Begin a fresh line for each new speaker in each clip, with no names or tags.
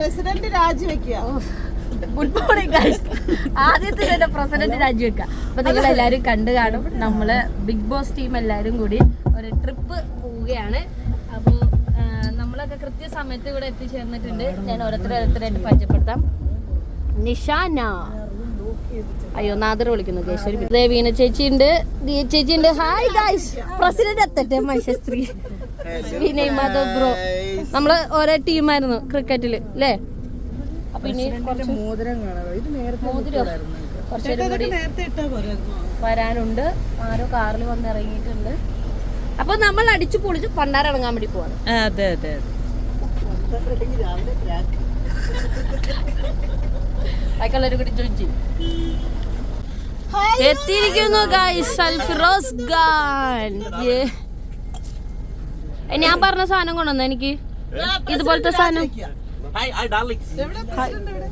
President രാജിവെക്കുക.
Good morning guys ആദ്യത്തെ തന്നെ പ്രസിഡന്റ് രാജിവെക്കുക. അപ്പൊ നിങ്ങൾ എല്ലാരും കണ്ടു കാണും. നമ്മൾ ബിഗ് ബോസ് ടീം എല്ലാരും കൂടി ഒരു ട്രിപ്പ് പോവുകയാണ്. അപ്പോ നമ്മളൊക്കെ കൃത്യസമയത്ത് ഇവിടെ എത്തിച്ചേർന്നിട്ടുണ്ട്. ഞാൻ ഓരോരുത്തരെ ഓരോരുത്തരായിട്ട് പരിചയപ്പെടുത്താം. നിഷാന. അയ്യോ നാദർ വിളിക്കുന്നു. കേശവരി വീണ ചേച്ചി ഉണ്ട് ദിയ ചേച്ചി ഉണ്ട് ഹായ് ഗൈസ് പ്രസിഡന്റ് എത്തട്ടെ മനുഷ്യസ്ത്രീ വിനയ് മാധവ് ബ്രോ. നമ്മൾ ഒരേ ടീമായിരുന്നു ക്രിക്കറ്റിൽ അല്ലേ അപ്പൊ ഇനി കുറച്ച്
മോതിരം.
വരാനുണ്ട്. ആരോ കാറിൽ വന്ന് ഇറങ്ങിയിട്ടുണ്ട്. അപ്പൊ നമ്മൾ അടിച്ചു പൊളിച്ച് പണ്ടാരിറങ്ങാൻ വേണ്ടി പോവാണ്.
അതെ അതെ രാവിലെ crack.
ബാക്കിയുള്ളവരും കൂടി ചോദിച്ചു എത്തിയിരിക്കുന്നു ഗൈസ് സൽഫിറോസ് ഗാൻ ഞാൻ പറഞ്ഞ സാധനം കൊണ്ടുവന്ന എനിക്ക്? ഇതുപോലത്തെ സാധനം.
അതോക്കെ ഹായ് ഡാർലിംഗ്
എവിടെ പ്രസിഡന്റ് എവിടെ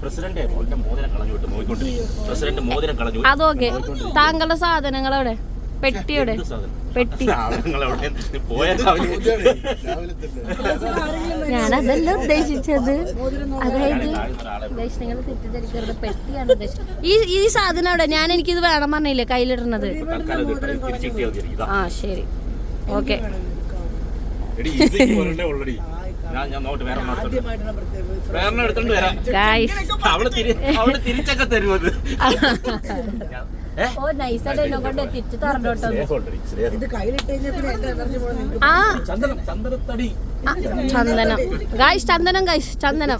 പ്രസിഡന്റ് മോതിരം കളഞ്ഞു വിട്ട് നോക്കിക്കൊണ്ടിരിക്കുന്നു പ്രസിഡന്റ് മോതിരം കളഞ്ഞു
അതൊക്കെ താങ്കളുടെ സാധനങ്ങൾ അവിടെ പെട്ടിയുടെ പെട്ടി. അതെല്ലാം ഉദ്ദേശിച്ചത്. അതായത് നിങ്ങൾ തെറ്റിദ്ധരിക്കരുത്. പെട്ടിയാണ് ഉദ്ദേശിച്ചത്. ഈ ഈ സാധനം അവിടെ ഞാൻ എനിക്കിത് വേണം പറഞ്ഞില്ലേ കയ്യിലിടുന്നത്. ആ ശരി. ഓക്കെ
തിരിച്ചൊക്കെ തരുമത്
ഓ നൈസായിട്ട് എന്നെ കൊണ്ട് തിരിച്ചു തരണ്ടോട്ടോ
ഇത് കയ്യിലിട്ട് കഴിഞ്ഞാൽ പിന്നെ എന്റെ എനർജി മുഴുവൻ നിങ്ങൾക്ക്
ചന്ദനം
ഗായ്സ് ചന്ദനം. ഗൈസ് ചന്ദനം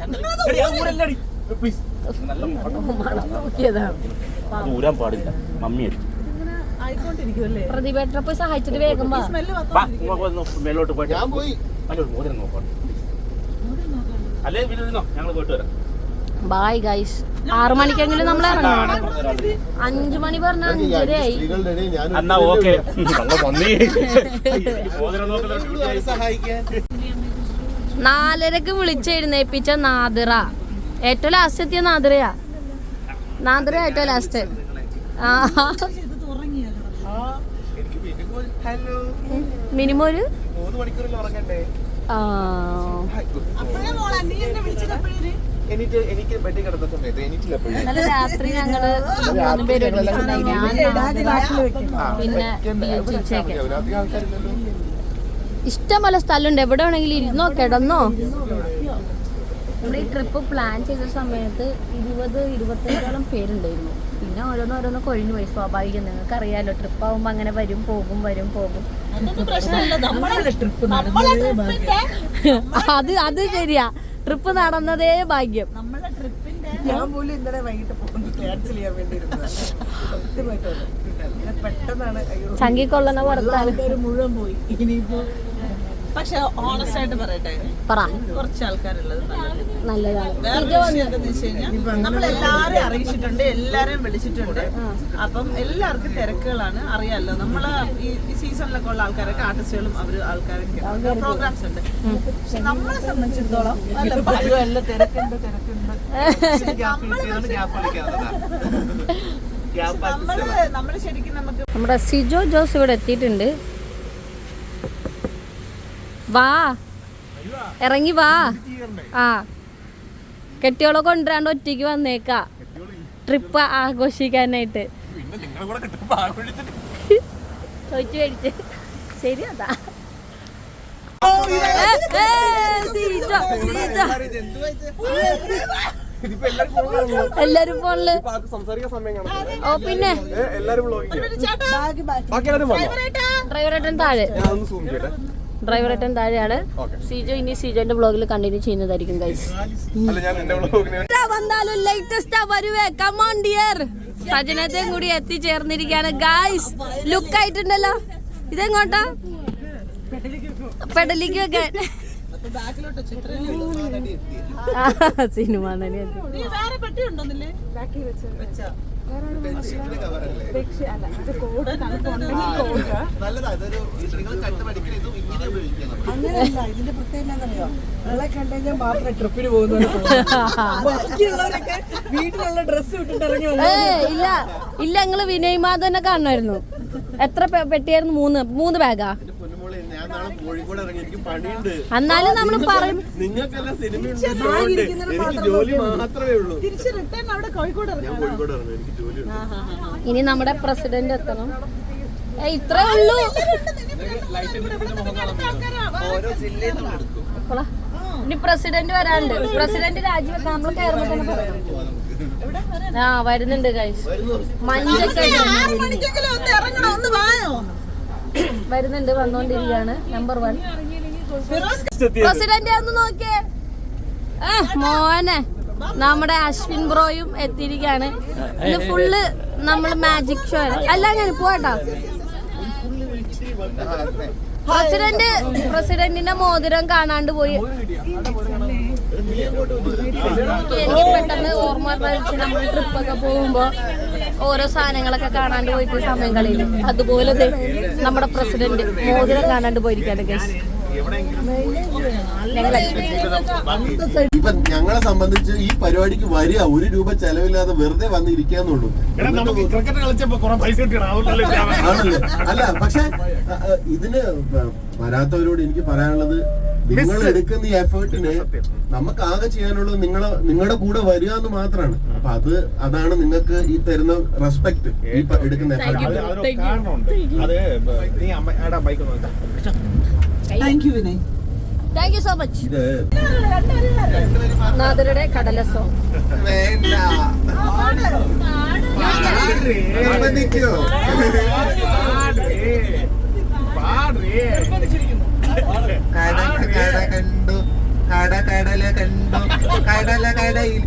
ഊരാൻ പാടില്ല മമ്മി അടി
ഇങ്ങനെ ആയിക്കൊണ്ടിരിക്കുമല്ലേ
പ്രതിഭേട്ടനെ പോയി സഹായിച്ചിട്ട് വേഗം വാ.
വന്ന് മേലോട്ട് പോയിട്ട് ഞാൻ പോയി. അല്ലോ മോതിരം നോക്കാം. അല്ലേ പിന്നെ ഇരുന്നോ ഞങ്ങൾ പോയിട്ട് വരാം.
ബായ് ഗൈസ് ആറു മണിക്കെങ്കിലും നമ്മൾ ഇറങ്ങണം. അഞ്ചു മണി പറഞ്ഞ അഞ്ചരയായി.
എന്നാ ഓക്കെ. മോതിരം
നാലരക്ക് വിളിച്ചെഴുന്നേപ്പിച്ച നാദിറ. ഏറ്റവും ലാസ്റ്റ് എത്തിയ നാദിറയാ. നാദിറ ഏറ്റവും ലാസ്റ്റ് ആ മിനിമം ഒരു
മൂന്ന് മണിക്കൂറിൽ ഉറങ്ങണ്ടേ? എനിക്ക് എനിക്ക് ബെഡിൽ കിടന്ന സമയത്ത് എനിക്കില്ല എപ്പോഴും
ഇന്നലെ രാത്രി ഞങ്ങൾ മൂന്ന് പേര് പിന്നെ ഇഷ്ടംപോലെ സ്ഥലമുണ്ട്. എവിടെ വേണമെങ്കിലും ഇരുന്നോ കിടന്നോ. നമ്മുടെ ഈ ട്രിപ്പ് പ്ലാൻ ചെയ്ത സമയത്ത് ഇരുപത് ഇരുപത്തഞ്ചോളം പേരുണ്ടായിരുന്നു. പിന്നെ ഓരോന്ന് ഓരോന്ന് കൊഴിഞ്ഞു പോയി. സ്വാഭാവികം നിങ്ങൾക്ക് അറിയാലോ ട്രിപ്പ് ആവുമ്പോ അങ്ങനെ വരും പോകും വരും പോകും. അത് അത് ശരിയാ. ട്രിപ്പ് നടന്നതേ ഭാഗ്യം.
നമ്മളെ ട്രിപ്പിന്റെ ഞാൻ പോലും ഇന്നലെ വൈകിട്ട് പോകുന്നത് ക്യാൻസൽ ചെയ്യാൻ വേണ്ടി പെട്ടെന്നാണ്
ചങ്കിക്കൊള്ളുന്ന പുറത്താണ്
മുഴുവൻ പോയി. ഇനിയിപ്പോ പക്ഷെ ഓണസ്റ്റ് ആയിട്ട് പറയട്ടെ
പറ.
കുറച്ച് ആൾക്കാരുള്ളത് നല്ലത്.
നല്ലതാണ്.
എല്ലാരെയും അറിയിച്ചിട്ടുണ്ട് എല്ലാരെയും വിളിച്ചിട്ടുണ്ട്. അപ്പം എല്ലാവർക്കും തിരക്കുകളാണ് അറിയാലോ. നമ്മൾ ഈ സീസണിലൊക്കെ ഉള്ള ആൾക്കാരൊക്കെ ആർട്ടിസ്റ്റുകളും അവർ ആൾക്കാരൊക്കെ പ്രോഗ്രാംസ് ഉണ്ട്. പക്ഷെ നമ്മളെ സംബന്ധിച്ചിടത്തോളം
തിരക്കുണ്ട് തിരക്കുണ്ട്.
നമ്മൾ ശരിക്കും നമുക്ക്
നമ്മുടെ സിജോ ജോസ് ഇവിടെ എത്തിയിട്ടുണ്ട്. വാ. ഇറങ്ങി വാ. ആ. കെട്ടിയോളെ കൊണ്ടുവരാണ്ട് ഒറ്റയ്ക്ക് വന്നേക്കാ. ട്രിപ്പ് ആഘോഷിക്കാനായിട്ട്.
പിന്നെ നിങ്ങളെ കൂടെ കിട്ടുമ്പോ ആഘോഷിച്ചിട്ട്
ചോദിച്ചു മേടിച്ച്. ശരി അതാ.
എല്ലാരും
ഫോണിൽ
ഇപ്പൊ സംസാരിക്കാൻ സമയം
ഓ പിന്നെ? ഡ്രൈവറേട്ടൻ താഴെ.
ചെയ്യട്ടെ
ഡ്രൈവറേട്ടൻ താഴെയാണ്. സിജോ ഇനി സിജോന്റെ ബ്ലോഗിൽ കണ്ടിന്യൂ ചെയ്യുന്നതായിരിക്കും ഗൈസ്
അല്ല ഞാൻ എന്റെ വ്ളോഗിന്
ഇതാ വന്നാലും ലേറ്റസ്റ്റ് വരുവേ. കമോൺ ഡിയർ സജനത്തെയും കൂടി എത്തിച്ചേർന്നിരിക്കുകയാണ് ഗായ്സ് ലുക്ക് ആയിട്ടുണ്ടല്ലോ. ഇതെങ്ങോട്ടാ? പെടലിക്ക് വെക്കാൻ
ബാക്കിലോട്ട് ചിത്രം
ആ, സിനിമ നടി.
അങ്ങനെയല്ല ഇതിന്റെ പ്രത്യേകത എന്താണെന്നറിയോ? നിങ്ങളെ കണ്ടു മാത്രമേ ട്രിപ്പിന് പോകുന്നു ബാക്കിയുള്ളവരൊക്കെ വീട്ടിലുള്ള ഡ്രസ്സ് ഇട്ടിട്ട് ഇറങ്ങി വന്നു
ഇല്ല ഇല്ല ഞങ്ങൾ വിനയ് മാധവനെ കാണുമായിരുന്നു. എത്ര പെട്ടിയായിരുന്നു? മൂന്ന് മൂന്ന് ബാഗാ എന്നാലും നമ്മൾ പറയും.
നിങ്ങൾക്കെല്ലാം സിനിമ എനിക്ക് ജോലി മാത്രമേ ഉള്ളൂ.
തിരിച്ച് റിട്ടേൺ അവിടെ കോഴിക്കോട്
ഞാൻ
ഇറങ്ങാം
കോഴിക്കോട് ഇറങ്ങും. എനിക്ക് ജോലിയുണ്ട്.
ഇനി നമ്മുടെ പ്രസിഡന്റ് എത്തണം. ഇത്രേ ഉള്ളൂ. ഇനി പ്രസിഡന്റ് വരാനുണ്ട്. പ്രസിഡന്റ് രാജിവെക്കാൻ നമ്മൾ കയറുമ്പോ തന്നെ പറയാം. ആ വരുന്നുണ്ട് ഗൈസ് മഞ്ഞൊക്കെ
ആറ് മണിക്കെങ്കിലും ഒന്ന് ഇറങ്ങണം ഒന്ന് വായോ
വരുന്നുണ്ട് വന്നോണ്ടിരിക്കാണ്. നമ്പർ വൺ പ്രസിഡന്റ് ഒന്ന് നോക്കിയേ. മോനെ. നമ്മുടെ അശ്വിൻ ബ്രോയും എത്തിയിരിക്കുകയാണ് ഇത് ഫുള്ള് നമ്മൾ മാജിക് ഷോ ആണ്. അല്ല ഞാൻ പോട്ടാ പ്രസിഡന്റ് പ്രസിഡന്റിന്റെ മോതിരം കാണാണ്ട് പോയി. എനിക്ക് പെട്ടെന്ന് ഓർമ്മ വരച്ച് നമ്മൾ ട്രിപ്പൊക്കെ പോകുമ്പോ ഓരോ സാധനങ്ങളൊക്കെ കാണാണ്ട് പോയിട്ട് സമയം കളയില്ല അതുപോലെ ദേ നമ്മുടെ പ്രസിഡന്റ് മോതിരം കാണാണ്ട് ഞങ്ങൾ
ഇപ്പൊ ഞങ്ങളെ സംബന്ധിച്ച് ഈ പരിപാടിക്ക് വരിക ഒരു രൂപ ചെലവില്ലാതെ വെറുതെ വന്ന് ഇരിക്കാന്നുള്ളൂ.
എടാ നമുക്ക് ക്രിക്കറ്റ് കളിച്ചപ്പോ കുറെ പൈസ കിട്ടിയാണല്ലോ
ആണല്ലേ? അല്ല പക്ഷെ ഇതിന് വരാത്തവരോട് എനിക്ക് പറയാനുള്ളത് നിങ്ങൾ എടുക്കുന്ന ഈ എഫേർട്ടിന് നമുക്ക് ആകെ ചെയ്യാനുള്ളത് നിങ്ങൾ നിങ്ങളുടെ കൂടെ വരിക എന്ന് മാത്രമാണ് അപ്പൊ അത് അതാണ് നിങ്ങൾക്ക് ഈ തരുന്ന റെസ്പെക്ട് ഈ എടുക്കുന്ന എഫേർട്ട്
കാരണമുണ്ട്. അത് നീ അമ്മ ബൈക്ക് നോക്കാം
thank you Vinay
thank so much
ഇത്
നാദരുടെ കടല സോങ്
വേണ്ട സമ്മതിക്കോ? കട കട കണ്ടു കട കടല കണ്ടു കടല കടയിൽ.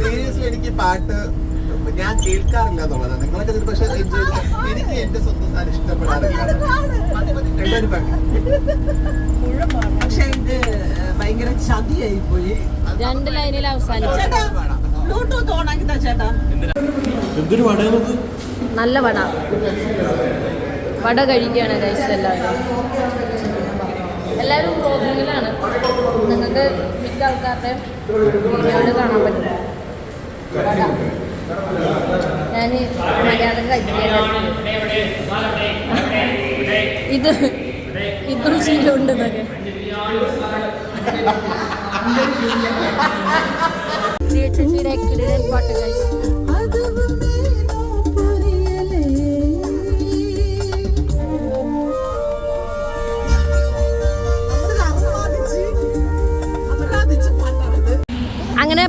സീരിയസ്ലി എനിക്ക് പാട്ട് ഞാൻ കേൾക്കാറില്ല എന്നുള്ളതാണ് നിങ്ങളൊക്കെ ഇത് പക്ഷെ എൻജോയ് എനിക്ക് എന്റെ സ്വന്തം സാധനം ഇഷ്ടപ്പെടാറില്ല.
പക്ഷെ ഇത് ഭയങ്കര ചതിയായി പോയി
രണ്ട് ലൈനിൽ അവസാനിച്ചു.
ബ്ലൂടൂത്ത് താ ചേട്ടാ.
എന്തൊരു പാടാ നമുക്ക്?
നല്ല വട. വട കഴിക്കുകയാണ് ഗൈസ് എല്ലാവരും. എല്ലാവരും ബ്ലോഗിങ്ങിലാണ് നിങ്ങൾക്ക് മിക്ക ആൾക്കാരുടെയും വീഡിയോയിൽ കാണാൻ പറ്റും. വട. ഞാൻ കഴിക്കുകയാണ്. ഇത് ഇതും ശീലമുണ്ട് എന്നൊക്കെ ചേച്ചിയുടെ പാട്ട് ഗൈസ്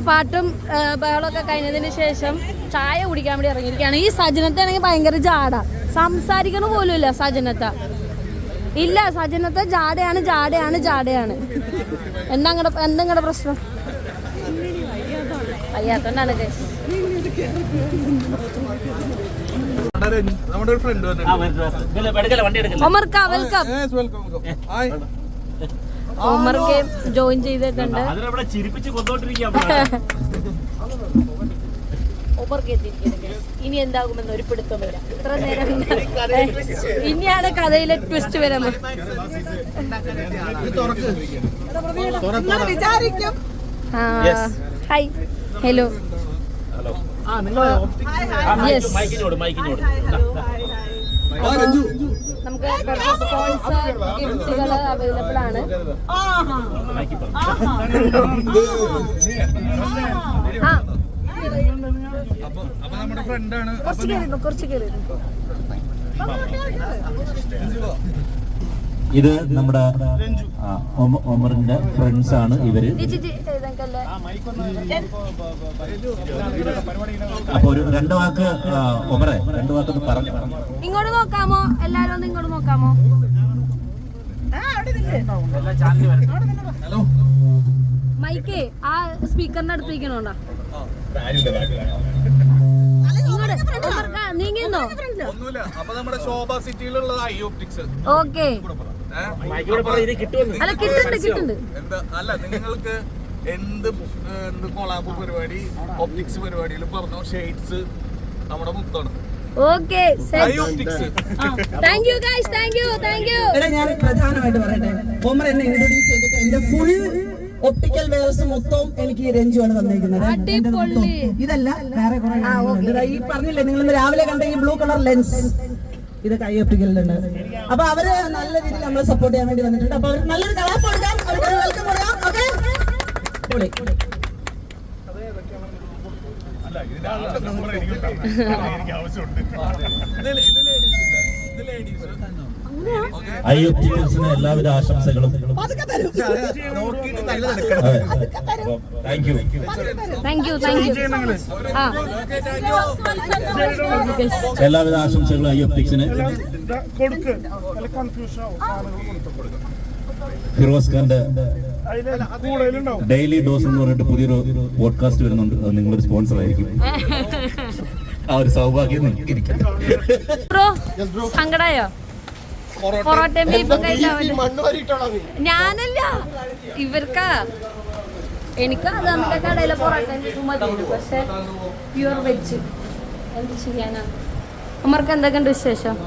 പാട്ടും ബഹളമൊക്കെ കഴിഞ്ഞതിന് ശേഷം ചായ കുടിക്കാൻ വേണ്ടി ഇറങ്ങിയിരിക്കുകയാണ്. ഈ സജനത്താണെങ്കിൽ ഭയങ്കര ജാട സംസാരിക്കണ പോലും ഇല്ല സജനത്ത. ഇല്ല സജനത്തെ ജാടയാണ് ജാടയാണ് ജാടയാണ് എന്താ അങ്ങടെ എന്താ പ്രശ്നം? വയ്യാത്തോണ്ടാണ് വെൽക്കം
നമ്മുടെ ഒരു
ഗെയിം ജോയിൻ ചെയ്തിട്ടുണ്ട്. ഒമർക്ക് ഇനി എന്താകുമെന്ന് ഒരു പിടുത്തമില്ല ഇത്ര നേരം ഇനിയാണ് കഥയിലെ ട്വിസ്റ്റ് വരുന്നത്. ഹായ് ഹലോ
ഹലോ ആ നിങ്ങൾ
Yes.
മൈക്കിനോട് മൈക്കിനോട്.
ഹലോ ഹായ് ഹായ്
നമുക്ക് സ്പോൺസർ ഗിഫ്റ്റുകൾ അവൈലബിൾ ആണ്. കുറച്ച് കയറിയിരുന്നു കുറച്ച് കയറിയിരുന്നു
ഇത് നമ്മുടെ ഒമറിന്റെ ഫ്രണ്ട്സ് ആണ്
ഇവർ.
അപ്പൊ ഒരു രണ്ട് വാക്ക് ഒമറെ രണ്ട് വാക്ക് ഒന്ന് പറഞ്ഞു.
ഇങ്ങോട്ട് നോക്കാമോ? എല്ലാരും ഒന്ന് ഇങ്ങോട്ട് നോക്കാമോ? ഹലോ. മൈക്കേ ആ സ്പീക്കറിന്റെ അടുത്ത് വയ്ക്കണോണ്ടാ നീങ്ങിന്നോ ഓക്കെ അല്ല കിട്ടുന്നുണ്ട് കിട്ടുന്നുണ്ട്.
എന്താ അല്ല നിങ്ങൾക്ക് എന്ത് എന്ത് കൊളാബ് പരിപാടി ഒപ്റ്റിക്സ് പരിപാടിയിലും പറഞ്ഞു? ഷെയ്ഡ്സ് നമ്മുടെ മുത്താണ്.
Okay thank you guys thank you thank you
എടാ ഞാൻ പ്രധാനമായിട്ട് പറയട്ടെ. ഒമർ എന്നെ ഇൻട്രോഡ്യൂസ് ചെയ്തിട്ട് എന്റെ ഫുൾ ഒപ്റ്റിക്കൽ വെയർസ് മൊത്തം എനിക്ക് രഞ്ജുവാണ് തന്നിരിക്കുന്നത്. ഇതല്ല വേറെ കുറെ ഈ പറഞ്ഞില്ലേ നിങ്ങൾ രാവിലെ കണ്ട ഈ ബ്ലൂ കളർ ലെൻസ്
ഇത് കൈയൊപ്പിക്കലുണ്ട് അപ്പൊ അവർ നല്ല രീതിയിൽ നമ്മളെ സപ്പോർട്ട് ചെയ്യാൻ വേണ്ടി വന്നിട്ടുണ്ട്. അപ്പൊ അവർ നല്ലൊരു കലാപ്പ് കൊടുക്കാം. അവർക്ക് വെൽക്കം കൊടുക്കാം. ഓക്കെ പൊളി.
അല്ല ഇതിന്റെ ആളുടെ നമ്പർ എഫ്.
ഐ ഒപ്റ്റിക്കൽസിന് എല്ലാവിധ ആശംസകളും. Thank you
thank you thank you
എല്ലാവിധ ആശംസകളും ഐ എഫ്
കൊടുക്കും
ഫിറോസ് ഖാന്റെ ഡെയിലി ഡോസ് എന്ന് പറഞ്ഞിട്ട് പുതിയൊരു പോഡ്കാസ്റ്റ് വരുന്നുണ്ട്. അത് നിങ്ങളൊരു സ്പോൺസർ ആയിരിക്കും. ആ ഒരു സൗഭാഗ്യം
സങ്കടായോ? പൊറോട്ടയും ബീഫും കഴിക്കാൻ ഞാനല്ല ഇവർക്കാ എനിക്ക് അത് നമ്മുടെ കടയിലെ പൊറോട്ട ബീഫും മതി പക്ഷെ പ്യുവർ വെജ് എന്ത് ചെയ്യാനാ അമ്മർക്ക് എന്തൊക്കെയുണ്ട് വിശേഷം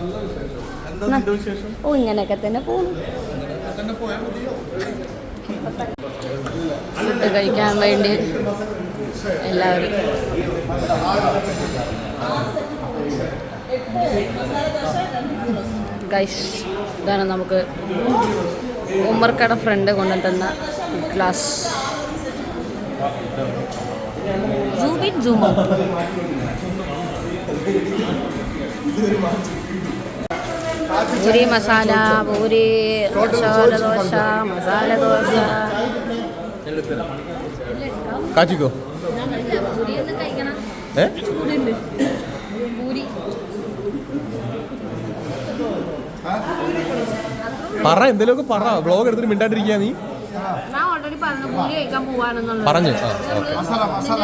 ഓ ഇങ്ങനെയൊക്കെ തന്നെ പോകുന്നു ഫുഡ് കഴിക്കാൻ വേണ്ടി എല്ലാവരും ഗൈസ് ഇതാണ് നമുക്ക് ഉമ്മർക്കട ഫ്രണ്ട് കൊണ്ടു തന്ന ഗ്ലാസ് ജൂബി ജൂമോ പൂരി മസാല പൂരി മസാല ദോശ മസാല ദോശ.
കാച്ചിക്കോ? ഏ?
പൂരി.
പറ എന്തെങ്കിലുമൊക്കെ പറ. ബ്ലോഗ് എടുത്തിട്ട് മിണ്ടാണ്ടിരിക്കുക നീ.
ഞാൻ ഓൾറെഡി പറഞ്ഞു
ഓക്കെ.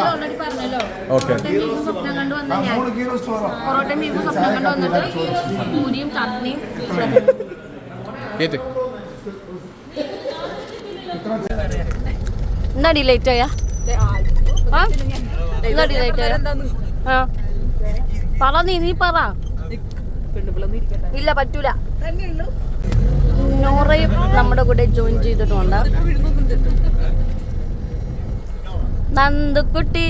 ഓൾറെഡി പറഞ്ഞല്ലോ.
ഓക്കെ
പൊറോട്ടയും സ്വപ്നം കണ്ടു വന്ന ഞാൻ പൊറോട്ടയും ബീഫും സ്വപ്നം കണ്ടു വന്നിട്ട് പൂരിയും ചട്നിയും
കേറ്റ്.
എന്നാ ഡിലേറ്റ് ആയാ? എന്നാ ഡിലേറ്റ് ആയാ? പറ നീ നീ പറ. ഇല്ല പറ്റൂല. നോറയും നമ്മുടെ കൂടെ ജോയിൻ ചെയ്തിട്ടുണ്ട്? നന്ദുക്കുട്ടി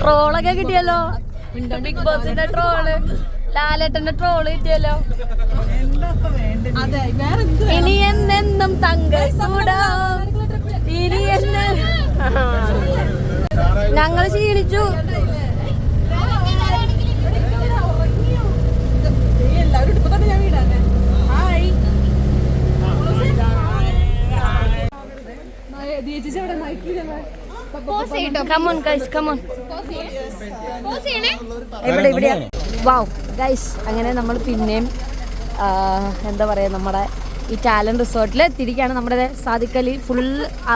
ട്രോളൊക്കെ കിട്ടിയല്ലോ? ബിഗ് ബോസിന്റെ ട്രോൾ ലാലേട്ടന്റെ ട്രോൾ കിട്ടിയല്ലോ? ഇനി എന്നെന്നും തങ്ക ഇനി എന്ന് ഞങ്ങൾ ക്ഷീണിച്ചു
എല്ലാവരും ഞാൻ ഹായ്.
ഇവിടെ ഇവിടെ വാവ് ഗൈസ് അങ്ങനെ നമ്മൾ പിന്നെയും എന്താ പറയുക നമ്മുടെ ഈ ടാലന്റ് റിസോർട്ടിൽ തിരികെയാണ് നമ്മുടെ സാദിക്കലി ഫുൾ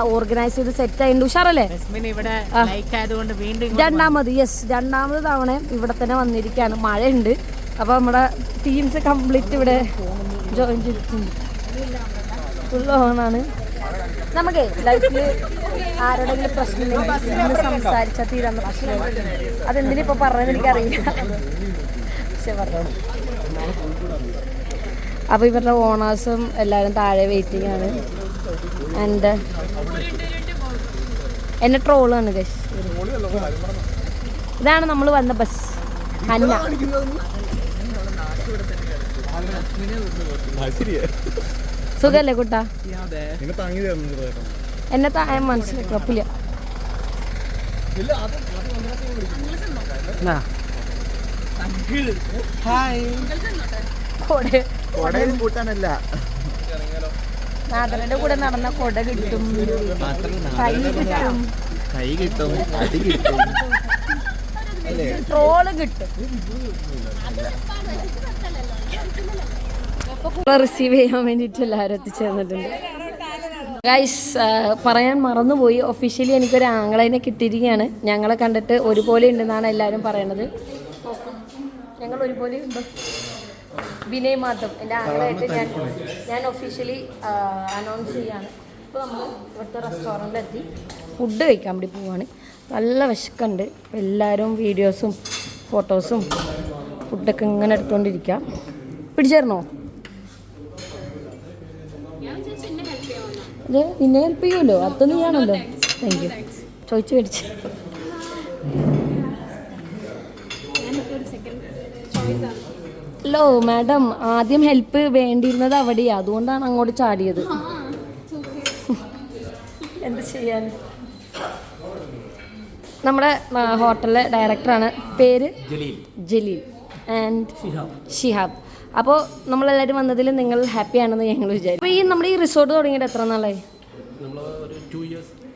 ഓർഗനൈസ് ചെയ്ത് സെറ്റ് ആയിട്ട് ഉഷാറല്ലേ?
ഇവിടെ
ആ.
ആയതുകൊണ്ട് വീണ്ടും
രണ്ടാമത് യെസ് രണ്ടാമത് തവണ ഇവിടെ തന്നെ വന്നിരിക്കുകയാണ്. മഴയുണ്ട്. അപ്പോൾ നമ്മുടെ ടീംസ് കംപ്ലീറ്റ് ഇവിടെ ജോയിൻ ചെയ്തിട്ടുണ്ട്. ഫുൾ ഓണാണ് നമുക്ക് ലൈഫിൽ ആരോടെങ്കിലും പ്രശ്നം സംസാരിച്ചാൽ തീരാവുന്ന പ്രശ്നം അതെന്തിനാ ഇപ്പൊ പറഞ്ഞത് എനിക്കറിയില്ല. പക്ഷെ പറഞ്ഞു. അപ്പോൾ ഇവരുടെ ഓണേഴ്സും എല്ലാരും താഴെ വെയിറ്റിംഗ് ആണ്. ആൻഡ് എന്നെ ട്രോളാണ് ഗസ് ഇതാണ് നമ്മൾ വന്ന ബസ് അന്ന സുഖല്ലേ കുട്ടാ? എന്നെ താഴെ മനസ്സിലാക്കി കുഴപ്പമില്ല കൊട നാദറിന്റെ കൂടെ നടന്ന കൊട കിട്ടും. കൈ കിട്ടും.
കൈ കിട്ടും അടി കിട്ടും.
ട്രോൾ കിട്ടും. റിസീവ് ചെയ്യാൻ വേണ്ടിയിട്ട് എല്ലാവരും എത്തിച്ചേർന്നിട്ടുണ്ട്. ഗൈസ് പറയാൻ മറന്നുപോയി. ഒഫീഷ്യലി എനിക്കൊരു ആംഗ്ലൈനെ കിട്ടിയിരിക്കുകയാണ്. ഞങ്ങളെ കണ്ടിട്ട് ഒരുപോലെ ഉണ്ടെന്നാണ് എല്ലാവരും പറയണത്. ഞങ്ങൾ ഒരുപോലെ ഉണ്ട്? വിനയ് മാധവ് എന്റെ ആംഗ്ലമായിട്ട് ഞാൻ ഞാൻ ഒഫീഷ്യലി അനൗൺസ് ചെയ്യാണ്. ഇപ്പോൾ നമ്മൾ ഇവിടുത്തെ റെസ്റ്റോറന്റിൽ എത്തി ഫുഡ് കഴിക്കാൻ വേണ്ടി പോവാണ്. നല്ല വിശക്കുണ്ട്. എല്ലാവരും വീഡിയോസും ഫോട്ടോസും ഫുഡൊക്കെ ഇങ്ങനെ എടുത്തുകൊണ്ടിരിക്കാം പിടിച്ചേർന്നോ? നിന്നെ ഹെൽപ്പ് ചെയ്യുമല്ലോ അത് നീയാണല്ലോ. താങ്ക് യു ചോദിച്ചു മേടിച്ച്. Hello madam. ആദ്യം ഹെൽപ്പ് വേണ്ടിയിരുന്നത് അവിടെയാ. അതുകൊണ്ടാണ് അങ്ങോട്ട് ചാടിയത്. എന്ത് ചെയ്യാൻ? നമ്മുടെ ഹോട്ടലിലെ ഡയറക്ടറാണ് പേര്? ജലീൽ. ആൻഡ് ഷിഹാബ്. അപ്പോൾ നമ്മളെല്ലാവരും വന്നതിൽ നിങ്ങൾ ഹാപ്പി ആണെന്ന് ഞങ്ങൾ വിചാരിച്ചു. അപ്പോൾ ഈ നമ്മുടെ ഈ റിസോർട്ട് തുടങ്ങിയിട്ട് എത്ര നാളായി?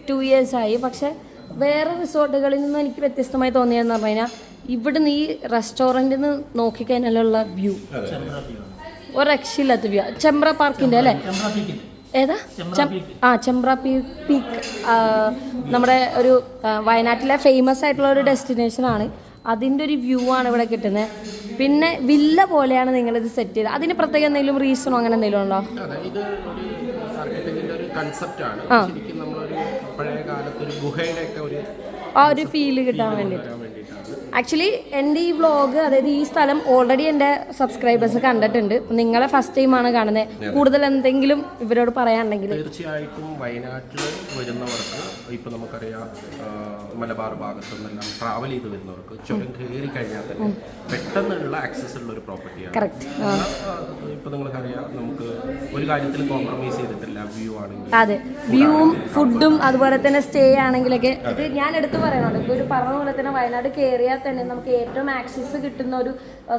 ടു ഇയേഴ്സ് ആയി. പക്ഷെ വേറെ റിസോർട്ടുകളിൽ നിന്ന് എനിക്ക് വ്യത്യസ്തമായി തോന്നിയതെന്ന് പറഞ്ഞു കഴിഞ്ഞാൽ ഇവിടുന്ന് ഈ റെസ്റ്റോറന്റിൽ നിന്ന് നോക്കിക്കഴിഞ്ഞാലുള്ള വ്യൂ ഒരു രക്ഷയില്ലാത്ത വ്യൂ ചെമ്പ്ര പാർക്കിന്റെ അല്ലേ? ഏതാ? ആ ചെമ്പ്ര പീക്ക് നമ്മുടെ ഒരു വയനാട്ടിലെ ഫേമസ് ആയിട്ടുള്ള ഒരു ഡെസ്റ്റിനേഷൻ ആണ്. അതിന്റെ ഒരു വ്യൂ ആണ് ഇവിടെ കിട്ടുന്നത്. പിന്നെ വില്ല പോലെയാണ് നിങ്ങളിത് സെറ്റ് ചെയ്തത്. അതിന് പ്രത്യേകം എന്തെങ്കിലും റീസണോ അങ്ങനെ എന്തെങ്കിലും ഉണ്ടോ?
ഇത് ഒരു ആർക്കിടെക്റ്റിന്റെ ഒരു കൺസെപ്റ്റ് ആണ്.
ആ.
ശരിക്കും നമ്മളൊരു പഴയ കാലത്ത് ഒരു ഗുഹയുടെ ഒക്കെ ഒരു
ആ ഒരു ഫീൽ കിട്ടാൻ വേണ്ടിയിട്ട്. ആക്ച്വലി എന്റെ ഈ വ്ളോഗ് അതായത് ഈ സ്ഥലം ഓൾറെഡി എന്റെ സബ്സ്ക്രൈബേഴ്സ് കണ്ടിട്ടുണ്ട്. നിങ്ങളെ ഫസ്റ്റ് ടൈമാണ് കാണുന്നത് കൂടുതൽ എന്തെങ്കിലും ഇവരോട് പറയാനുണ്ടെങ്കിൽ.
തീർച്ചയായിട്ടും വയനാട്ടിൽ വരുന്നവർക്ക് ഇപ്പൊ നമുക്കറിയാം മലബാർ ഭാഗത്തു നിന്നെല്ലാം ട്രാവൽ ചെയ്ത് വരുന്നവർക്ക് ചുരം കയറി കഴിഞ്ഞാൽ തന്നെ പെട്ടെന്നുള്ള ആക്സസ് ഉള്ള ഒരു പ്രോപ്പർട്ടിയാണ്
കറക്റ്റ്
ഇപ്പൊ നിങ്ങൾക്കറിയാം നമുക്ക് ഒരു കാര്യത്തിൽ കോംപ്രമൈസ് ചെയ്തിട്ടില്ല വ്യൂ ആണെങ്കിൽ
അതെ. വ്യൂവും ഫുഡും അതുപോലെ തന്നെ സ്റ്റേ ആണെങ്കിലൊക്കെ. ഇത് ഞാൻ എടുത്തു പറയുന്നുണ്ട് ഇപ്പോൾ ഒരു പറഞ്ഞ പോലെ തന്നെ വയനാട് കയറിയാൽ തന്നെ നമുക്ക് ഏറ്റവും ആക്സസ് കിട്ടുന്ന ഒരു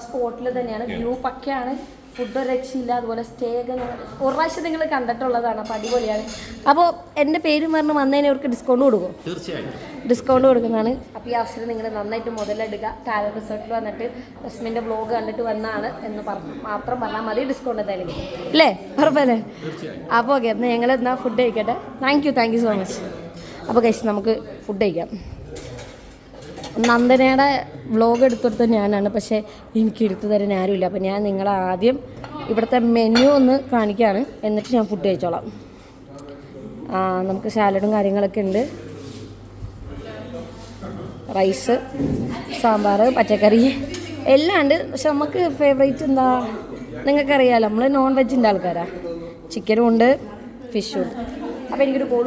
സ്പോട്ടിൽ തന്നെയാണ്. വ്യൂ പക്കയാണ്. ഫുഡ് രക്ഷയില്ല. അതുപോലെ സ്റ്റേ ഒക്കെ ഒരു പ്രാവശ്യം നിങ്ങൾ കണ്ടിട്ടുള്ളതാണ്. അപ്പോൾ അടിപൊളിയാണ്. അപ്പോൾ എന്റെ പേര് പറഞ്ഞ് വന്നതിന് അവർക്ക് ഡിസ്കൗണ്ട് കൊടുക്കും
തീർച്ചയായിട്ടും.
ഡിസ്കൗണ്ട് കൊടുക്കുന്നതാണ്. അപ്പോൾ ഈ അവസരം നിങ്ങൾ നന്നായിട്ട് മുതലെടുക്കുക. ടാലർ റിസോർട്ടിൽ വന്നിട്ട് റസ്മിന്റെ ബ്ലോഗ് കണ്ടിട്ട് വന്നാണ് എന്ന് പറഞ്ഞു മാത്രം പറഞ്ഞാൽ മതി. ഡിസ്കൗണ്ട് എന്തായാലും. അല്ലേ? ഉറപ്പല്ലേ? അപ്പോൾ ഓക്കെ എന്നാൽ ഞങ്ങൾ എന്നാൽ ഫുഡ് കഴിക്കട്ടെ. Thank you thank you so much അപ്പോൾ കഴിച്ച് നമുക്ക് ഫുഡ് കഴിക്കാം. നന്ദനയുടെ വ്ളോഗ് എടുത്തെടുത്ത ഞാനാണ്. പക്ഷേ എനിക്ക് എടുത്തു തരാൻ ആരുമില്ല. അപ്പോൾ ഞാൻ നിങ്ങളെ ആദ്യം ഇവിടുത്തെ മെനു ഒന്ന് കാണിക്കുകയാണ് എന്നിട്ട് ഞാൻ ഫുഡ് കഴിച്ചോളാം. നമുക്ക് സാലഡും കാര്യങ്ങളൊക്കെ ഉണ്ട്. റൈസ് സാമ്പാർ പച്ചക്കറി എല്ലാം ഉണ്ട്. പക്ഷെ നമുക്ക് ഫേവറേറ്റ് എന്താ? നിങ്ങൾക്കറിയാലോ നമ്മൾ നോൺ വെജിന്റെ ആൾക്കാരാണ് ചിക്കനും ഉണ്ട് ഫിഷും ഉണ്ട്. അപ്പോൾ എനിക്കൊരു കോൾ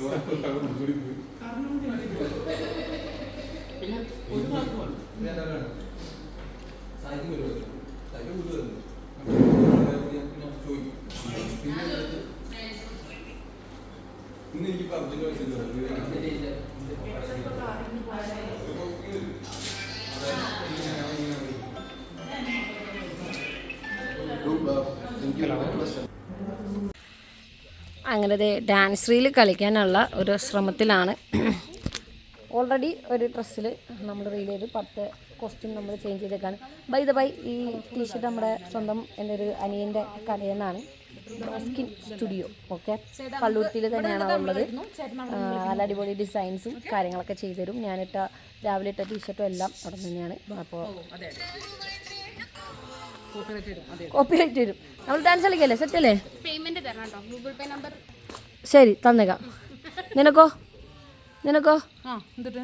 വരുന്നുണ്ട് അങ്ങനെ ഡാൻസ് റീൽ കളിക്കാനുള്ള ഒരു ശ്രമത്തിലാണ്. ഓൾറെഡി ഒരു ഡ്രസ്സിൽ നമ്മൾ റീൽ ചെയ്ത് പത്ത് കോസ്റ്റ്യൂം നമ്മൾ ചേഞ്ച് ചെയ്തേക്കാണ്. ബൈ ദ ബൈ ഈ ടീഷർട്ട് നമ്മുടെ സ്വന്തം എന്റെ ഒരു അനിയന്റെ കടയിൽ സ്കിൻ സ്റ്റുഡിയോ ഓക്കെ പള്ളുരുത്തിയിൽ തന്നെയാണ് ഉള്ളത്. നല്ല അടിപൊളി ഡിസൈൻസും കാര്യങ്ങളൊക്കെ ചെയ്തു തരും. ഞാനിട്ട രാവിലെ ഇട്ട ടീഷർട്ടും എല്ലാം അവിടെ തന്നെയാണ് അപ്പോൾ കോപ്പി കോപ്പിറൈറ്റ് വരും നമ്മൾ ഡാൻസ് കളിക്കല്ലേ? സെറ്റ് അല്ലേ?
പേയ്മെന്റ് തരണം ഗൂഗിൾ പേ നമ്പർ
ശരി തന്നേക്കാം. നിനക്കോ? നിനക്കോ?
ആ എന്നിട്ട്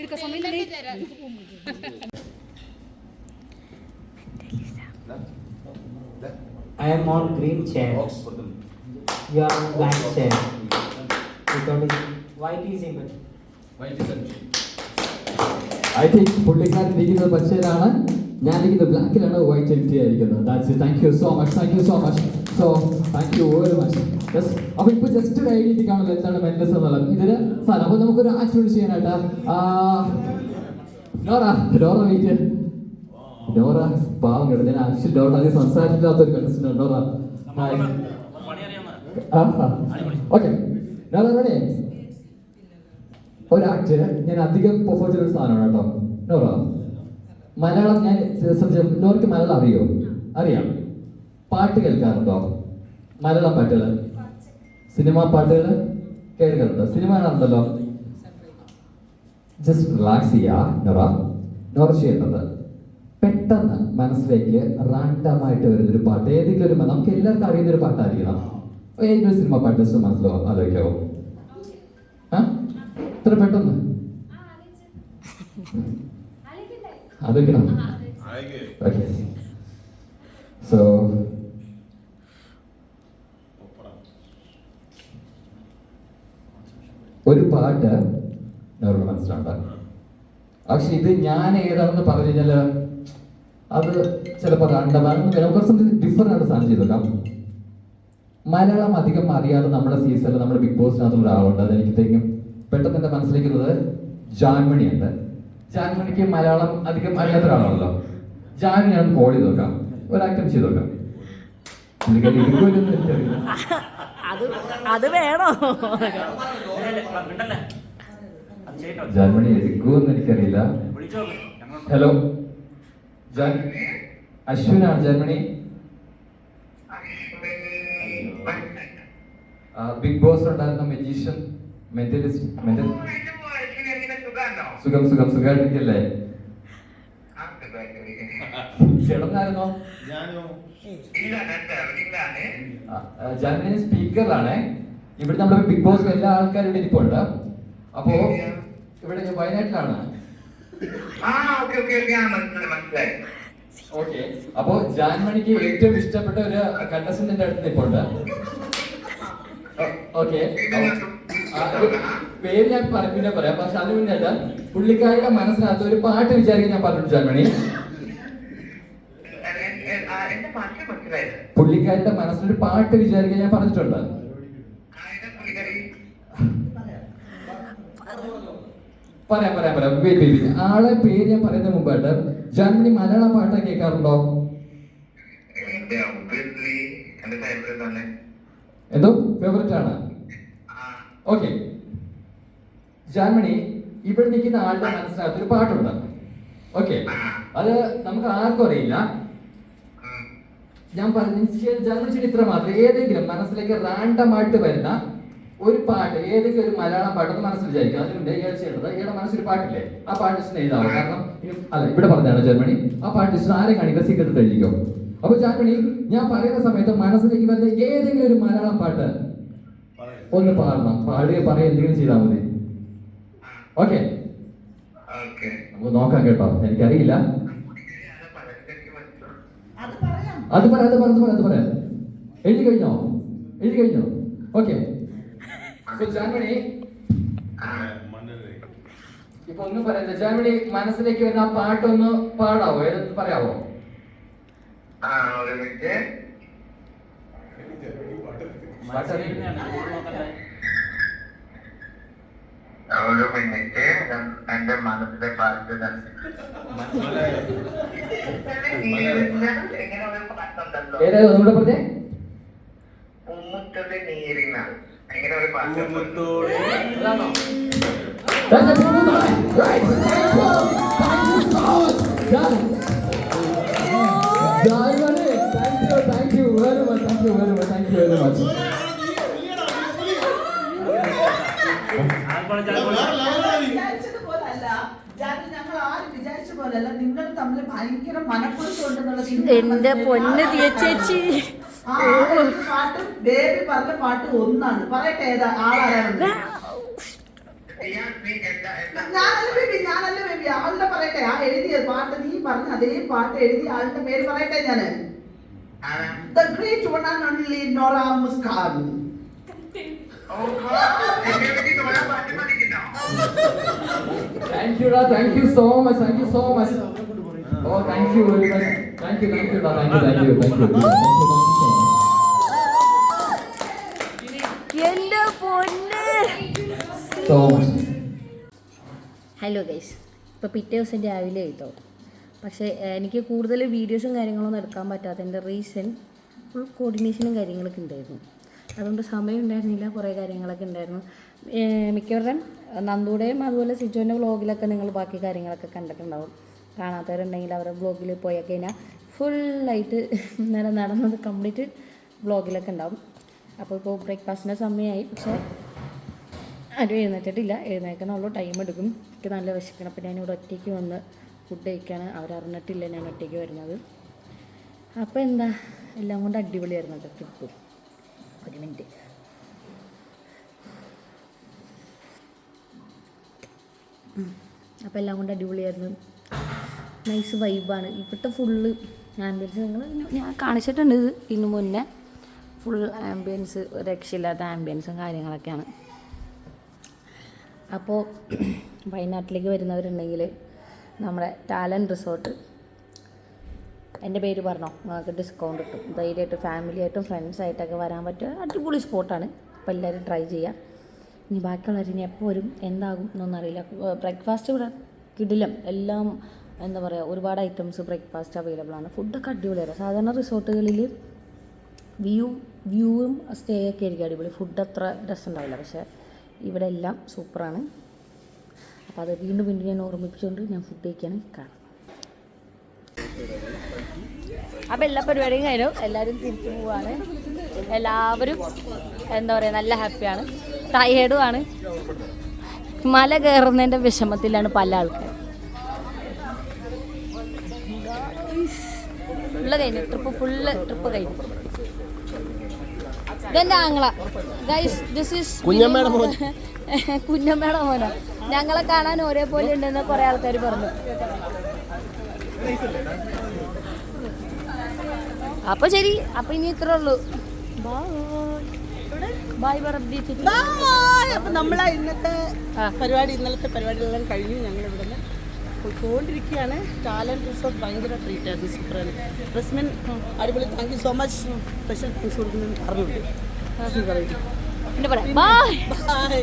എടുക്ക സമയം തന്നെ.
I am on green chair. You are on black chair. Because it- white is even.
I think പുള്ളിക്കാരൻ ഇരിക്കുന്നത് പച്ചയിലാണ്. ഞാൻ ഇരിക്കുന്നത് ബ്ലാക്കിലാണ് വൈറ്റ് എം ടി ആയിരിക്കുന്നത് thank you so much thank you so much so thank you very much yes അപ്പോൾ ഇപ്പോൾ just ഒരു ഐഡിയ കാണുന്നത് എന്താണ് മെൻഡസ് എന്നുള്ളത്. ഇതിന് സാർ അപ്പോൾ നമുക്കൊരു ആക്ടിവിറ്റി ചെയ്യാനായിട്ട് ഡോറ ഡോറ വെയിറ്റ് ഡോറ പാവം കേട്ടോ ഞാൻ ആക്ച്വലി ഡോറ അധികം സംസാരിക്കാത്ത ഒരു contestant Dora okay Dora ready ഒരു ആക്ട് ഞാൻ അധികം പെർഫോം ചെയ്ത സാധനമാണ് കേട്ടോ. നോറ മലയാളം ഞാൻ സംശയം നോർക്ക് മലയാളം അറിയോ? അറിയാം. പാട്ട് കേൾക്കാറുണ്ടോ? മലയാളം പാട്ടുകൾ സിനിമ പാട്ടുകൾ കേൾക്കാറുണ്ടോ? സിനിമ കാണാറുണ്ടല്ലോ? ജസ്റ്റ് റിലാക്സ് ചെയ്യാ നോറ. നോറ ചെയ്യേണ്ടത്. പെട്ടെന്ന് മനസ്സിലേക്ക് റാൻഡമായിട്ട് വരുന്നൊരു പാട്ട്. ഏതെങ്കിലും ഒരു നമുക്ക് എല്ലാവർക്കും അറിയുന്ന ഒരു പാട്ടായിരിക്കണം ഏതെങ്കിലും സിനിമ പാട്ട് ജസ്റ്റ് മനസ്സിലോ ആലോചിക്കാവോ ആ? ഇത്ര പെട്ടെന്ന്? ആലോചിക്കണം. ഓക്കെ സോ ഒരു പാട്ട് അവരുടെ മനസ്സിലുണ്ടാകും പക്ഷെ ഇത് ഞാൻ ഏതാണെന്ന് പറഞ്ഞു കഴിഞ്ഞാൽ അത് ചിലപ്പോൾ രണ്ടാം കുറച്ച് ഡിഫറെന്റ് ആണ് സാധനം ചെയ്തേക്കാം മലയാളം അധികം അറിയാതെ നമ്മുടെ സീസണിൽ നമ്മുടെ ബിഗ് ബോസിനകത്തുള്ള ഒരാളുണ്ട്. അത് എനിക്ക് തേക്കും പെട്ടെന്ന് എന്റെ മനസ്സിലേക്കുന്നത് ജാൻമണി ഉണ്ട്. ജാൻമണിക്ക് മലയാളം അധികം അറിയാത്ത ഒരാളാണല്ലോ. ജാൻമണി ഞാൻ കോൾ ചെയ്ത് നോക്കാം ഒരു ചെയ്ത് നോക്കാം
അത് അത് വേണോ?
ജർമ്മനി എടുക്കുമെന്ന് എനിക്കറിയില്ല. ഹലോ. ജാൻ അശ്വിനാണ് ജർമ്മനി. ബിഗ് ബോസ് ഉണ്ടായിരുന്ന മെജീഷ്യൻ മെന്റലിസ്റ്റ് മെന്റൽ സുഖം സുഖം സുഖമായിട്ടിരിക്കല്ലേ? കിടന്നായിരുന്നോ ജർമ്മനി സ്പീക്കറാണ് ഇവിടെ നമ്മുടെ ബിഗ് ബോസ് എല്ലാ ആൾക്കാരും ഇവിടെ ഇരിപ്പുണ്ട്. അപ്പോ ഇവിടെ ഞാൻ വയനാട്ടിലാണ്. ഓക്കെ അപ്പോ ജാൻമണിക്ക് ഏറ്റവും ഇഷ്ടപ്പെട്ട ഒരു കണ്ടസ്റ്റന്റിന്റെ അടുത്ത് നിൽപ്പുണ്ട് ഓക്കെ. പേര് ഞാൻ പിന്നെ പറയാം. പക്ഷെ അതിന് മുന്നേറ്റ് പുള്ളിക്കാരുടെ മനസ്സിനകത്ത് ഒരു പാട്ട് വിചാരിക്കാൻ ഞാൻ പറഞ്ഞു ജാൻമണി. പുള്ളിക്കാരുടെ മനസ്സിലൊരു പാട്ട് വിചാരിക്കാൻ ഞാൻ പറഞ്ഞിട്ടുണ്ട്. പറയാം പറയാം പറയാം. വെയിറ്റ് വെയിറ്റ് ആളെ പേര് ഞാൻ പറയുന്ന മുമ്പായിട്ട് ജാൻമണി മലയാളം പാട്ട് കേൾക്കാറുണ്ടോ? എന്തോ? ഫേവറേറ്റ് ആണ്. ഓക്കെ ജാൻമണി ഇവിടെ നിൽക്കുന്ന ആളുടെ മനസ്സിനകത്ത് ഒരു പാട്ടുണ്ട്. ഓക്കെ അത് നമുക്ക് ആർക്കും അറിയില്ല. ഞാൻ പറഞ്ഞ ജർമ്മൻ ചരിത്രം മാത്രം. ഏതെങ്കിലും മനസ്സിലേക്ക് റാൻഡം ആയിട്ട് വരുന്ന ഒരു പാട്ട് ഏതെങ്കിലും ഒരു മലയാളം പാട്ടൊന്ന് മനസ്സിൽ വിചാരിക്കും അതിലുണ്ട് ഇയാൾ ചെയ്യേണ്ടത്? ഇയാളുടെ മനസ്സിൽ പാട്ടില്ലേ? ആ പാട്ട് ഇഷ്ടം എഴുതാവും കാരണം അല്ല ഇവിടെ പറഞ്ഞാണ് ജർമ്മനി. ആ പാട്ട് ഇഷ്ടം ആരെ കാണിക്കുക? സീക്രട്ട് എഴുതിക്കോ. അപ്പൊ ജർമ്മനി ഞാൻ പറയുന്ന സമയത്ത് മനസ്സിലേക്ക് വരുന്ന ഏതെങ്കിലും ഒരു മലയാളം പാട്ട് ഒന്ന് പാടണം. പാടുക പറയുക എന്തെങ്കിലും ചെയ്താൽ മതി. ഓക്കെ. നമുക്ക് നോക്കാം കേട്ടോ. എനിക്കറിയില്ല.
അത് പറയാം
അത് പറയാം അത് പറയാം അത് പറയാം എഴുതി കഴിഞ്ഞോ? എഴുതി കഴിഞ്ഞോ? ഓക്കെ. ജാൻമണി ഇപ്പൊ ഒന്നും പറയല്ല ജാൻമണി മനസ്സിലേക്ക് വരുന്ന ആ പാട്ടൊന്ന് പാടാവോ? ഏതൊന്ന് പറയാവോ?
ഒരു മിനിറ്റ് എന്റെ മനസ്സിലെ പാട്ട് എങ്ങനെ ഒരു പാട്ടുണ്ടല്ലോ
ഏതാ ഒന്നുകൂടെ പറഞ്ഞേ
ഉമ്മുത്തത് നീരിന എങ്ങനെ ഒരു പാട്ടുണ്ട്
അതാണോ That's a true Right. Thank you. Thank you so much. Done. Jaiwani, thank you, thank you very much, thank you very much, thank you very much.
വിചാരിച്ചതുപോലെ അല്ല ജാതി ഞങ്ങൾ ആരും വിചാരിച്ച പോലെയല്ല നിങ്ങൾ തമ്മിൽ ഭയങ്കര മനപ്പുറത്ത് ഉണ്ടെന്നുള്ളത്
എന്റെ പൊന്ന് ചേച്ചി.
പാട്ട്? ബേബി പറഞ്ഞ പാട്ട് ഒന്നാണ്. പറയട്ടെ ഏതാ? ആളാരാണെന്ന്. ഞാനല്ല ബേബി ഞാനല്ല ബേബി. ആളുടെ പറയട്ടെ ആ എഴുതിയ പാട്ട് നീ പറഞ്ഞ അതേ പാട്ട് എഴുതി ആളുടെ പേര് പറയട്ടെ ഞാൻ. The great one and only Nora Muskan
Thank you, da. Thank you so much. Thank you so much. Oh, thank you very much. Thank you, thank you, da. Thank you, thank you, thank you. Thank you, thank you so much.
എന്റെ പൊന്ന്
So much.
Hello guys ഇപ്പോൾ പിറ്റേ ദിവസം രാവിലെ എഴുതോ പക്ഷേ എനിക്ക് കൂടുതൽ വീഡിയോസും കാര്യങ്ങളൊന്നും എടുക്കാൻ പറ്റാത്തതിന്റെ റീസൺ ഫുൾ കോർഡിനേഷനും കാര്യങ്ങളൊക്കെ ഉണ്ടായിരുന്നു അതുകൊണ്ട് സമയം ഉണ്ടായിരുന്നില്ല. കുറേ കാര്യങ്ങളൊക്കെ ഉണ്ടായിരുന്നു. മിക്കവരുടെയും നന്ദുടെയും അതുപോലെ സിജോന്റെ വ്ളോഗിലൊക്കെ നിങ്ങൾ ബാക്കി കാര്യങ്ങളൊക്കെ കണ്ടിട്ടുണ്ടാവും. കാണാത്തവരുണ്ടെങ്കിൽ അവരുടെ വ്ളോഗിൽ പോയി കഴിഞ്ഞാൽ ഫുള്ളായിട്ട് ഇന്നലെ നടന്നത് കംപ്ലീറ്റ് വ്ളോഗിലൊക്കെ ഉണ്ടാവും. അപ്പോൾ ഇപ്പോൾ ബ്രേക്ക്ഫാസ്റ്റിന്റെ സമയമായി. പക്ഷേ ആരും എഴുന്നേറ്റിട്ടില്ല. എഴുന്നേക്കണുള്ളൂ ടൈം എടുക്കും. എനിക്ക് നല്ല വിശക്കണം. അപ്പം ഞാനിവിടെ ഒറ്റയ്ക്ക് വന്ന് ഫുഡ് കഴിക്കാണ് അവരറിഞ്ഞിട്ടില്ല ഞാൻ ഒറ്റയ്ക്ക് വരുന്നത്. അപ്പോൾ എന്താ? എല്ലാം കൊണ്ട് അടിപൊളിയായിരുന്നു ട്രിപ്പ് ഒരു മിനിറ്റ് അപ്പോൾ എല്ലാം കൊണ്ട് അടിപൊളിയായിരുന്നു. നൈസ് വൈബാണ് ഇപ്പോഴത്തെ ഫുള്ള് ആംബിയൻസ് നിങ്ങൾ ഞാൻ കാണിച്ചിട്ടുണ്ട് ഇത് ഇതിന് മുന്നേ. ഫുൾ ആംബിയൻസ് രക്ഷയില്ലാത്ത ആംബിയൻസും കാര്യങ്ങളൊക്കെയാണ്. അപ്പോൾ വയനാട്ടിലേക്ക് വരുന്നവരുണ്ടെങ്കിൽ നമ്മുടെ ടാലൻ റിസോർട്ട് എന്റെ പേര് പറഞ്ഞോ? നിങ്ങൾക്ക് ഡിസ്കൗണ്ട് കിട്ടും. ധൈര്യമായിട്ട് ഫാമിലിയായിട്ടും ഫ്രണ്ട്സായിട്ടൊക്കെ വരാൻ പറ്റിയ അടിപൊളി സ്പോട്ടാണ് അപ്പോൾ എല്ലാവരും ട്രൈ ചെയ്യാം. ഇനി ബാക്കിയുള്ളവർ ഇനി എപ്പോൾ വരും? എന്താകും എന്നൊന്നും അറിയില്ല. ബ്രേക്ക്ഫാസ്റ്റ് ഇവിടെ കിടിലം. എല്ലാം എന്താ പറയുക ഒരുപാട് ഐറ്റംസ് ബ്രേക്ക്ഫാസ്റ്റ് അവൈലബിൾ ആണ്. ഫുഡൊക്കെ അടിപൊളിയാണ് സാധാരണ റിസോർട്ടുകളിൽ വ്യൂ വ്യൂവും സ്റ്റേ ഒക്കെ ആയിരിക്കും അടിപൊളി. ഫുഡ് അത്ര രസം ഉണ്ടാവില്ല പക്ഷേ ഇവിടെ എല്ലാം സൂപ്പറാണ് അപ്പോൾ അത് വീണ്ടും വീണ്ടും ഞാൻ ഓർമ്മിപ്പിച്ചുകൊണ്ട് ഞാൻ ഫുഡ് കഴിക്കാണ്. കാണാം. അപ്പോൾ എല്ലാ പരിപാടിയും കഴിഞ്ഞു. എല്ലാവരും തിരിച്ചു പോവാണ്. എല്ലാവരും എന്താ പറയുക നല്ല ഹാപ്പിയാണ് ടയേർഡും ആണ് മല കയറുന്നതിന്റെ വിഷമത്തിലാണ് പല ആൾക്കാർ ഫുള്ള് കഴിഞ്ഞു. ട്രിപ്പ് ഫുള്ള് ട്രിപ്പ് കഴിഞ്ഞു. ഇതെന്റെ ആങ്ങള. ഗൈസ് ദിസ് ഈസ് കുഞ്ഞമ്മയുടെ മോൻ. കുഞ്ഞമ്മയുടെ മോനോ. ഞങ്ങളെ കാണാൻ ഒരേപോലെ ഉണ്ടെന്ന് കുറെ ആൾക്കാർ പറഞ്ഞു. അപ്പൊ ശരി അപ്പൊ ഇനി ഇത്രേ ഉള്ളൂ. Bye bye
Bye. അപ്പൊ നമ്മളെ ഇന്നത്തെ പരിപാടി ഇന്നലത്തെ പരിപാടികളെല്ലാം കഴിഞ്ഞു. ഞങ്ങൾ ഇവിടെ നിന്ന് പോയിക്കൊണ്ടിരിക്കുകയാണ്. ടാലന്റ് റിസോർട്ട് ഭയങ്കര ട്രീറ്റ് ആയിരുന്നു. സൂപ്പറാണ് റസ്മിൻ അടിപൊളി. Thank you so much special thanks കൊടുക്കുന്നു പറഞ്ഞു
പിന്നെ പറയാം. Bye
bye